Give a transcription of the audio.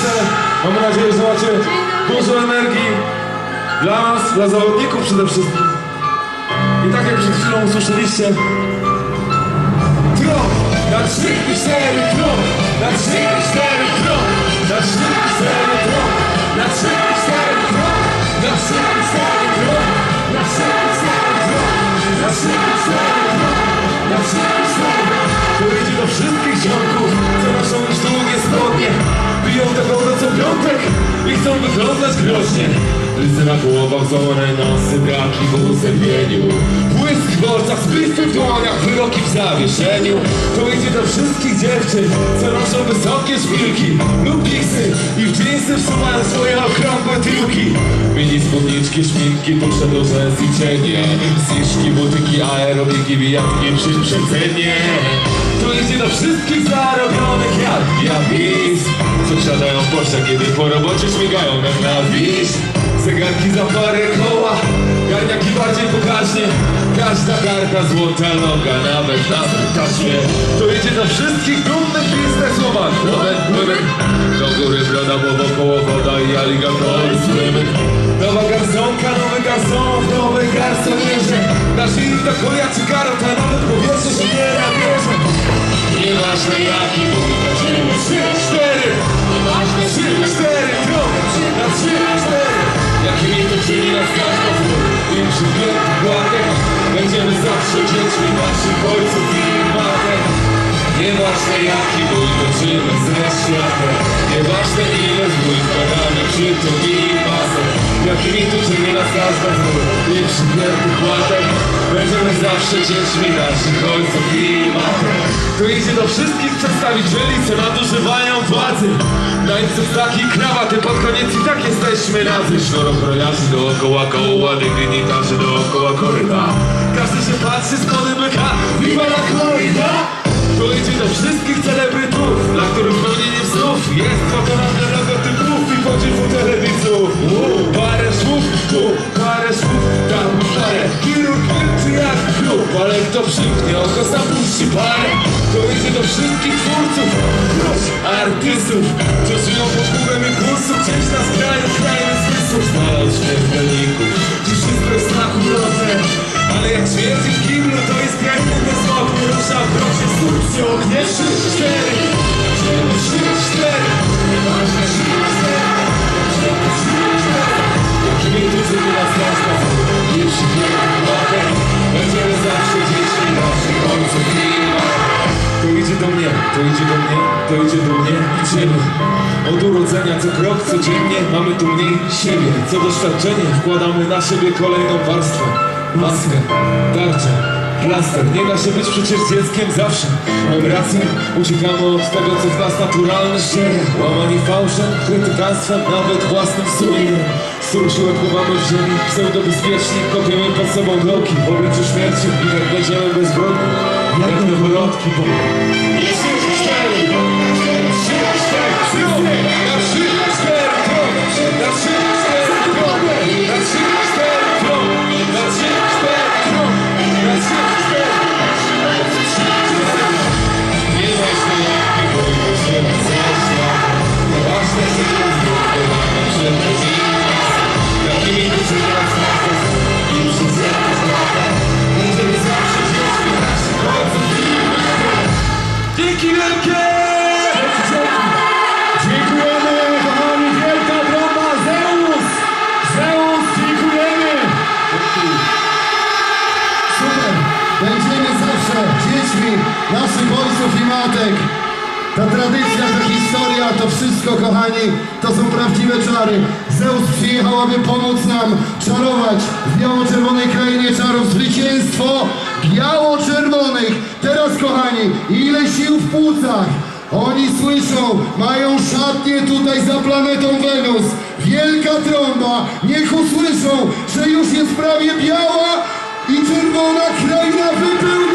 wesele. Mamy nadzieję, że macie dużo energii. Dla nas, dla zawodników przede wszystkim. I tak jak przed chwilą usłyszeliście, tron, na trzy cztery tron, na trzy piątek i chcą wyglądać groźnie. Rysy na głowach, złamane nosy, braki w usypieniu Błysk w oczach, spisy w dłoniach, wyroki w zawieszeniu. To idzie do wszystkich dziewczyn, co noszą wysokie szpilki. Lub kiksy i w dżinsy wsuwają swoje okrągłe tyłki. Mini spódniczki, szminki, duże duże i cienie butyki, aerobiki, bijatki przy To idzie do wszystkich zarobionych jak ja Co wsiadają w Porsche, kiedy po robocie śmigają. Nam na wieś Zegarki za parę koła, garniaki bardziej pokaźnie Każda garka złota noga, nawet na taśmie. To idzie do wszystkich dumnych bizneswoman Women, women, do góry broda, bo wokoło woda i aligatory słymy Nowa garsonka, nowy garson, nowy garsonierze Nasz ich to koja czy karota, nawet powietrze się nie nabierze. Nieważne jaki, bo naszych ojców i matek. Nieważne jaki bój toczymy ze światem Nieważne ile zbój wkładamy przy to pasem. Jakimi to czyni nas każda z gór I przy wielkich błatek Będziemy zawsze dziećmi naszych ojców i matek. To idzie do wszystkich przedstawicieli, co nadużywają władzy. Nańców taki krawaty, pod koniec i tak jesteśmy razy Sznurokrajarzy dookoła koła, dygnitarzy dookoła koryta Każdy się patrzy z kody byka, viva la corrida To idzie do wszystkich celebrytów, dla których pełnienie snów Jest pokonane logotypów i podziwu telewizów. Parę słów, tu parę słów, tam parę Chirurg czy jak klub, ale kto przymknie oko, zapuści parę. To idzie do wszystkich twórców, plus artystów Co żyją pod wpływem impulsów, gdzieś na skraju krajnych zmysłów Znalazł śmiertelników, gdzie wszystko jest na kurorze Śmierci himnu to jest krajny bezład Rusza krok się skurczy ognie 3, 4 3, 4 Brzmi tu zupełna straszna Jeśli nie mamy Będziemy zawsze dzieci naszych ojców i to idzie do mnie, to idzie do mnie, to idzie do mnie i Idziemy od urodzenia co krok codziennie Mamy tu mniej siebie, co doświadczenie Wkładamy na siebie kolejną warstwę Maskę, tarczę, plaster. Nie da się być przecież dzieckiem zawsze. Mam rację, uciekamy od tego co w nas naturalne szczerze Łamani fałszem, krytykanstwem, nawet własnym sumieniem Strusiłem chowamy w ziemi, pseudobezpiecznik Kopiemy pod sobą bloki, w obliczu śmierci I jak będziemy bezbronni, jak noworodki bo... Trzy, matek. Ta tradycja, ta historia, to wszystko, kochani, to są prawdziwe czary. Zeus przyjechał, aby pomóc nam czarować w biało-czerwonej krainie czarów zwycięstwo biało-czerwonych. Teraz, kochani, ile sił w płucach. Oni słyszą, mają szatnie tutaj za planetą Wenus. Wielka trąba, niech usłyszą, że już jest prawie biała i czerwona kraina wypełniona.